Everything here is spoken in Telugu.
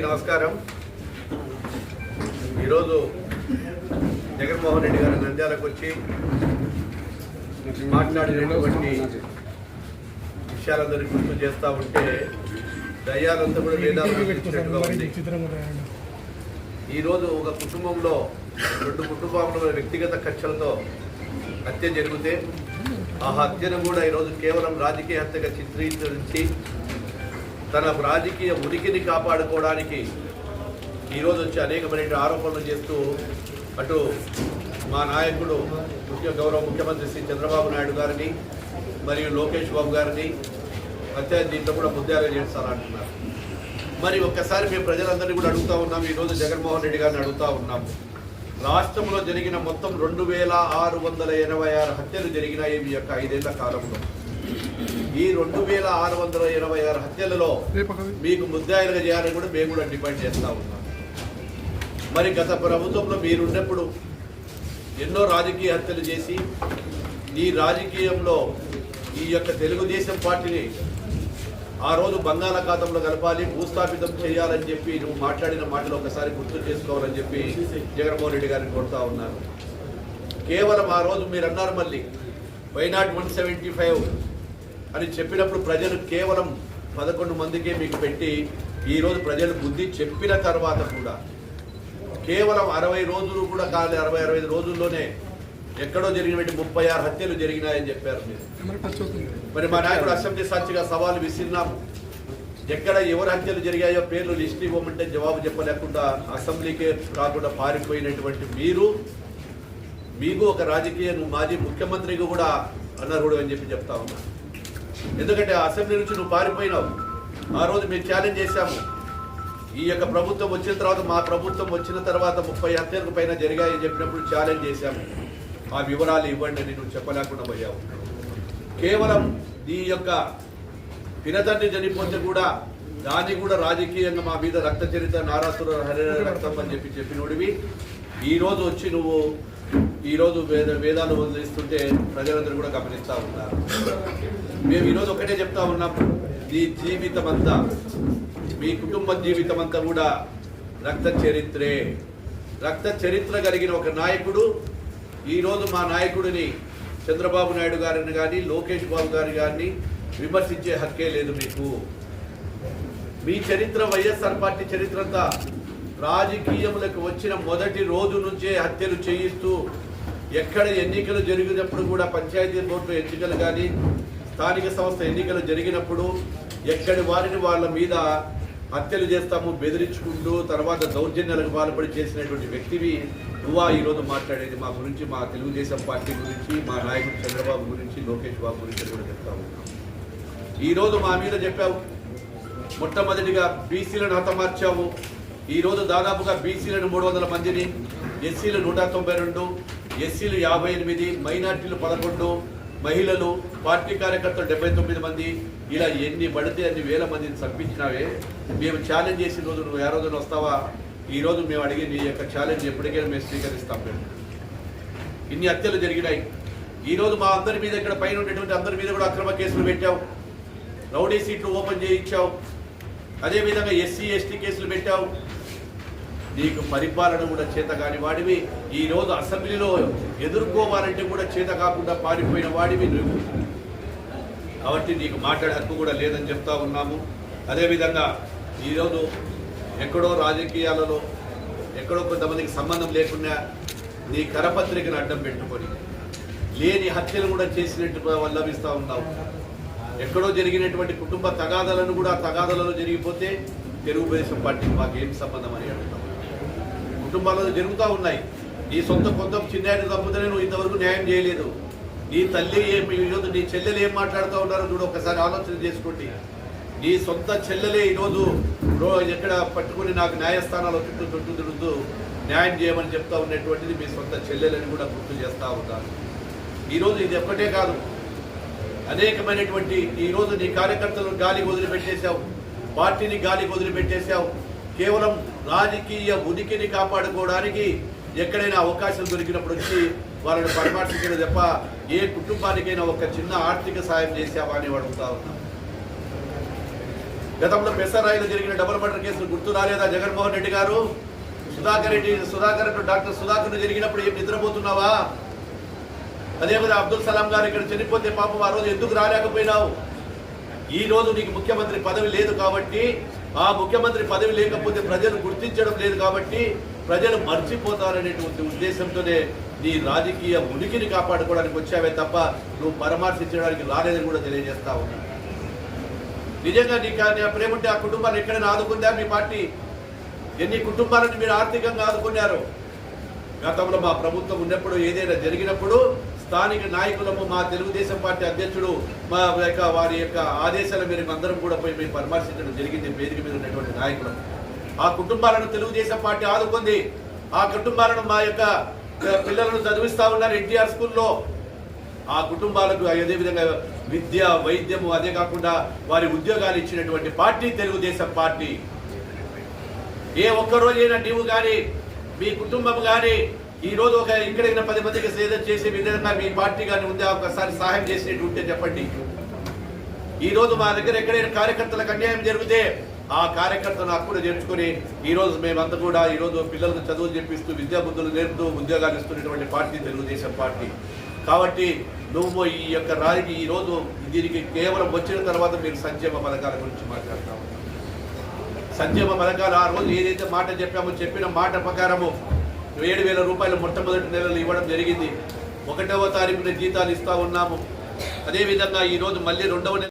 నమస్కారం. ఈరోజు జగన్మోహన్ రెడ్డి గారు నంద్యాలకు వచ్చి మాట్లాడినటువంటి విషయాలందరినీ గుర్తు చేస్తూ ఉంటే దయ్యాలంతా కూడా ఉంది. ఈరోజు ఒక కుటుంబంలో రెండు కుటుంబంలో వ్యక్తిగత ఖర్చులతో హత్య జరిగితే ఆ హత్యను కూడా ఈరోజు కేవలం రాజకీయ హత్యగా చిత్రీకరించి తన రాజకీయ ఉనికిని కాపాడుకోవడానికి ఈరోజు వచ్చి అనేకమైన ఆరోపణలు చేస్తూ అటు మా నాయకుడు ముఖ్య గౌరవ ముఖ్యమంత్రి శ్రీ చంద్రబాబు నాయుడు గారిని మరియు లోకేష్ బాబు గారిని హత్య దీంట్లో కూడా ముద్దాగా చేస్తారంటున్నారు. మరి ఒక్కసారి మేము ప్రజలందరినీ కూడా అడుగుతా ఉన్నాం. ఈరోజు జగన్మోహన్ రెడ్డి గారిని అడుగుతా ఉన్నాం. రాష్ట్రంలో జరిగిన మొత్తం రెండు వేల ఆరు వందల ఎనభై ఆరు హత్యలు జరిగినాయి మీ యొక్క ఐదేళ్ళ కాలంలో. ఈ రెండు వేల ఆరు వందల ఎనభై ఆరు హత్యలలో మీకు ముద్దాయిలుగా చేయాలని కూడా మేము కూడా డిమాండ్ చేస్తా ఉన్నాం. మరి గత ప్రభుత్వంలో మీరున్నప్పుడు ఎన్నో రాజకీయ హత్యలు చేసి ఈ రాజకీయంలో ఈ యొక్క తెలుగుదేశం పార్టీని ఆ రోజు బంగాళాఖాతంలో కలపాలి భూస్థాపితం చేయాలని చెప్పి నువ్వు మాట్లాడిన మాటలు ఒకసారి గుర్తు చేసుకోవాలని చెప్పి జగన్మోహన్ రెడ్డి గారిని కోరుతా ఉన్నారు కేవలం ఆ రోజు మీరు అన్నారు మళ్ళీ వైనాట్ వన్ సెవెంటీ ఫైవ్ అని చెప్పినప్పుడు ప్రజలు కేవలం పదకొండు మందికే మీకు పెట్టి ఈరోజు ప్రజలు బుద్ధి చెప్పిన తర్వాత కూడా కేవలం అరవై రోజులు కూడా కాలే అరవై అరవై రోజుల్లోనే ఎక్కడో జరిగినటువంటి ముప్పై ఆరు హత్యలు జరిగినాయని చెప్పారు మీరు. మరి మా నాయకుడు అసెంబ్లీ సాక్షిగా సవాలు విసిరినాము. ఎక్కడ ఎవరు హత్యలు జరిగాయో పేర్లు లిస్ట్ ఇవ్వమంటే జవాబు చెప్పలేకుండా అసెంబ్లీకే కాకుండా పారిపోయినటువంటి మీరు మీకు ఒక రాజకీయ మాజీ ముఖ్యమంత్రికి కూడా అనర్హుడు అని చెప్పి చెప్తా ఉన్నా. ఎందుకంటే ఆ అసెంబ్లీ నుంచి నువ్వు పారిపోయినావు. ఆ రోజు మేము ఛాలెంజ్ చేశాము. ఈ యొక్క ప్రభుత్వం వచ్చిన తర్వాత మా ప్రభుత్వం వచ్చిన తర్వాత ముప్పై హత్యలకు పైన జరిగాయని చెప్పినప్పుడు ఛాలెంజ్ చేశాము. ఆ వివరాలు ఇవ్వండి నేను చెప్పలేకుండా పోయావు. కేవలం ఈ యొక్క పినతండ్రి చనిపోతే కూడా దాన్ని కూడా రాజకీయంగా మా మీద రక్త చరిత్ర నారాసుర హరి రక్తం అని చెప్పి చెప్పినోడివి. ఈరోజు వచ్చి నువ్వు ఈ రోజు వేద వేదాలు వదిలిస్తుంటే ప్రజలందరూ కూడా గమనిస్తూ ఉన్నారు. మేము ఈరోజు ఒకటే చెప్తా ఉన్నాం. నీ జీవితం అంతా మీ కుటుంబ జీవితం అంతా కూడా రక్త చరిత్రే. రక్త చరిత్ర కలిగిన ఒక నాయకుడు ఈరోజు మా నాయకుడిని చంద్రబాబు నాయుడు గారిని కానీ లోకేష్ బాబు గారి గారిని విమర్శించే హక్కే లేదు మీకు. మీ చరిత్ర వైఎస్ఆర్ పార్టీ చరిత్ర అంతా రాజకీయములకు వచ్చిన మొదటి రోజు నుంచే హత్యలు చేయిస్తూ ఎక్కడ ఎన్నికలు జరిగినప్పుడు కూడా పంచాయతీ బోర్డు ఎన్నికలు కానీ స్థానిక సంస్థ ఎన్నికలు జరిగినప్పుడు ఎక్కడి వారిని వాళ్ళ మీద హత్యలు చేస్తాము బెదిరించుకుంటూ తర్వాత దౌర్జన్యాలకు పాల్పడి చేసినటువంటి వ్యక్తివి నువ్వా? ఈరోజు మాట్లాడేది మా గురించి మా తెలుగుదేశం పార్టీ గురించి మా నాయకుడు చంద్రబాబు గురించి లోకేష్ బాబు గురించి కూడా చెప్తా ఉన్నాం. ఈరోజు మా మీద చెప్పావు. మొట్టమొదటిగా బీసీలను హతమార్చావు. ఈరోజు దాదాపుగా బీసీలను మూడు వందల మందిని ఎస్సీలు నూట తొంభై రెండు ఎస్సీలు యాభై ఎనిమిది మైనార్టీలు పదకొండు మహిళలు పార్టీ కార్యకర్తలు డెబ్బై తొమ్మిది మంది. ఇలా ఎన్ని పడితే అన్ని వేల మందిని చంపించినావే. మేము ఛాలెంజ్ చేసిన రోజు నువ్వు ఏ రోజున వస్తావా? ఈరోజు మేము అడిగి నీ యొక్క ఛాలెంజ్ ఎప్పటికైనా మేము స్వీకరిస్తాం మేము. ఇన్ని హత్యలు జరిగినాయి. ఈ రోజు మా అందరి మీద ఇక్కడ పైన ఉండేటువంటి అందరి మీద కూడా అక్రమ కేసులు పెట్టావు. రౌడీ సీట్లు ఓపెన్ చేయించావు. అదేవిధంగా ఎస్సీ ఎస్టీ కేసులు పెట్టావు. నీకు పరిపాలన కూడా చేత కాని వాడివి. ఈరోజు అసెంబ్లీలో ఎదుర్కోవాలంటే కూడా చేత కాకుండా పారిపోయిన వాడివి నువ్వు. కాబట్టి నీకు మాట్లాడే హక్కు కూడా లేదని చెప్తా ఉన్నాము. అదేవిధంగా ఈరోజు ఎక్కడో రాజకీయాలలో ఎక్కడో కొంతమందికి సంబంధం లేకుండా నీ కరపత్రికను అడ్డం పెట్టుకొని లేని హత్యలు కూడా చేసినట్టు వల్లభిస్తూ ఉన్నావు. ఎక్కడో జరిగినటువంటి కుటుంబ తగాదాలను కూడా తగాదాలలో జరిగిపోతే తెలుగుదేశం పార్టీకి మాకేం సంబంధం అని అడుగుతాం కుటుంబాలలో జరుగుతూ ఉన్నాయి. నీ సొంత కొంత చిన్నాయన తప్పుతనే నువ్వు ఇంతవరకు న్యాయం చేయలేదు. నీ తల్లి ఏం ఈరోజు నీ చెల్లెలు ఏం మాట్లాడుతూ ఉన్నారో చూడు ఒకసారి ఆలోచన చేసుకోండి. నీ సొంత చెల్లెలే ఈరోజు ఎక్కడ పట్టుకుని నాకు న్యాయస్థానాలు చుట్టూ చుట్టూ తిరుగుతూ న్యాయం చేయమని చెప్తా ఉన్నటువంటిది మీ సొంత చెల్లెలని కూడా గుర్తు చేస్తూ ఉంటారు ఈరోజు ఇది ఒక్కటే కాదు. అనేకమైనటువంటి ఈరోజు నీ కార్యకర్తలను గాలి వదిలిపెట్టేశావు పార్టీని గాలి వదిలిపెట్టేశావు కేవలం రాజకీయ ఉనికిని కాపాడుకోవడానికి ఎక్కడైనా అవకాశం దొరికినప్పుడు వచ్చి వాళ్ళని పరామర్శించడం తప్ప ఏ కుటుంబానికైనా ఒక చిన్న ఆర్థిక సాయం చేశావా అని అడుగుతా ఉన్నాం గతంలో పెసరాయిలో జరిగిన డబుల్ మర్డర్ కేసులు గుర్తు రాలేదా? జగన్మోహన్ రెడ్డి గారు? సుధాకర్ రెడ్డి సుధాకర్ డాక్టర్ సుధాకర్ జరిగినప్పుడు ఏం నిద్రపోతున్నావా? అదే అబ్దుల్ సలాం గారు ఇక్కడ చనిపోతే పాపం ఆ రోజు ఎందుకు రాలేకపోయినావు? ఈ రోజు నీకు ముఖ్యమంత్రి పదవి లేదు కాబట్టి ఆ ముఖ్యమంత్రి పదవి లేకపోతే ప్రజలు గుర్తించడం లేదు కాబట్టి ప్రజలు మర్చిపోతారనేటువంటి ఉద్దేశంతోనే నీ రాజకీయ ఉనికిని కాపాడుకోవడానికి వచ్చావే తప్ప నువ్వు పరామర్శించడానికి రాలేదని కూడా తెలియజేస్తా ఉన్నా. నిజంగా నీకు ఆ ప్రేమ ఉంటే ఆ కుటుంబాన్ని ఎక్కడైనా ఆదుకుందా మీ పార్టీ? ఎన్ని కుటుంబాలను మీరు ఆర్థికంగా ఆదుకున్నారు? గతంలో మా ప్రభుత్వం ఉన్నప్పుడు ఏదైనా జరిగినప్పుడు స్థానిక నాయకులము మా తెలుగుదేశం పార్టీ అధ్యక్షుడు మా యొక్క వారి యొక్క ఆదేశాల మేరకు అందరం కూడా పోయి మేము పరామర్శించడం జరిగింది వేదిక మీద ఉన్నటువంటి నాయకులు. ఆ కుటుంబాలను తెలుగుదేశం పార్టీ ఆదుకుంది. ఆ కుటుంబాలను మా యొక్క పిల్లలను చదివిస్తా ఉన్నారు ఎన్టీఆర్ స్కూల్లో. ఆ కుటుంబాలకు అదే విధంగా విద్య వైద్యము అదే కాకుండా వారి ఉద్యోగాలు ఇచ్చినటువంటి పార్టీ తెలుగుదేశం పార్టీ. ఏ ఒక్కరోజైనా నీవు కానీ మీ కుటుంబం కానీ ఈ రోజు ఒక ఇక్కడ పది మందికి సేద చేసే విధంగా మీ పార్టీ కానీ ఉందా ఒకసారి సహాయం చేసినట్టు ఉంటే చెప్పండి. ఈ రోజు మా దగ్గర ఎక్కడైనా కార్యకర్తలకు అన్యాయం జరిగితే ఆ కార్యకర్తను అప్పుడు చేర్చుకొని ఈ రోజు మేమంతా కూడా ఈ రోజు పిల్లలకు చదువులు చెప్పిస్తూ విద్యా బుద్ధులు నేర్పుతూ ఉద్యోగాలు ఇస్తున్నటువంటి పార్టీ తెలుగుదేశం పార్టీ. కాబట్టి నువ్వు ఈ యొక్క రాజకీయ ఈ రోజు దీనికి కేవలం వచ్చిన తర్వాత మీరు సంక్షేమ పథకాల గురించి మాట్లాడతాము సంక్షేమ పథకాలు ఆ రోజు ఏదైతే మాట చెప్పామో చెప్పిన మాట ప్రకారము ఏడు వేల రూపాయలు మొట్టమొదటి నెలలు ఇవ్వడం జరిగింది. ఒకటవ తారీఖున జీతాలు ఇస్తా ఉన్నాము. అదేవిధంగా ఈ రోజు మళ్ళీ రెండవ